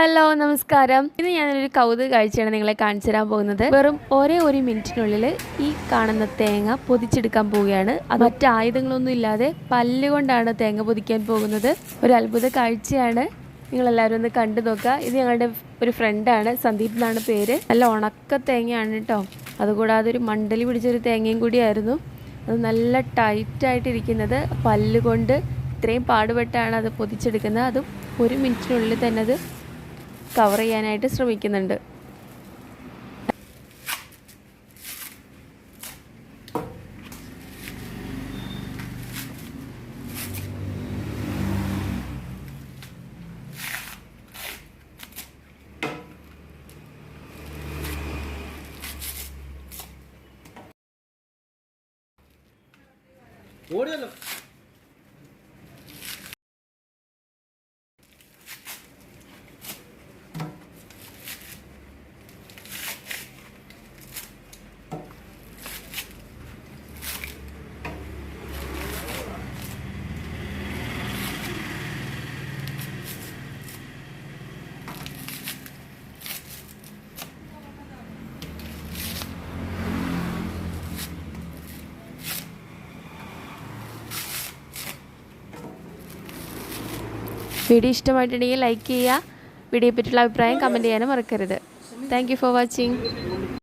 Hello നമസ്കാരം. ഇന്ന് ഞാനൊരു കൗതുക കാഴ്ചയാണ് നിങ്ങളെ കാണിച്ചു തരാൻ പോകുന്നത്. വെറും ഒരേ ഒരു മിനിറ്റിനുള്ളിൽ ഈ കാണുന്ന തേങ്ങ പൊതിച്ചെടുക്കാൻ പോവുകയാണ്. അത് മറ്റ് ആയുധങ്ങളൊന്നും ഇല്ലാതെ പല്ലുകൊണ്ടാണ് തേങ്ങ പൊതിക്കാൻ പോകുന്നത്. ഒരു അത്ഭുത കാഴ്ചയാണ്. നിങ്ങളെല്ലാവരും ഒന്ന് കണ്ടു നോക്കുക. ഇത് ഞങ്ങളുടെ ഒരു ഫ്രണ്ടാണ് സന്ദീപ് എന്നാണ് പേര്. നല്ല ഉണക്ക തേങ്ങയാണ് കേട്ടോ. അതുകൂടാതെ ഒരു മണ്ടലി പിടിച്ചൊരു തേങ്ങയും കൂടിയായിരുന്നു. അത് നല്ല ടൈറ്റായിട്ടിരിക്കുന്നത് പല്ലുകൊണ്ട് ഇത്രയും പാടുപെട്ടാണ് അത് പൊതിച്ചെടുക്കുന്നത്. അതും ഒരു മിനിറ്റിനുള്ളിൽ തന്നെ അത് കവർ ചെയ്യാനായിട്ട് ശ്രമിക്കുന്നുണ്ട്. ഓടിയല്ലോ. വീഡിയോ ഇഷ്ടമായിട്ടുണ്ടെങ്കിൽ ലൈക്ക് ചെയ്യുക. വീഡിയോയെ പറ്റിയുള്ള അഭിപ്രായം കമന്റ് ചെയ്യാനും മറക്കരുത്. Thank for watching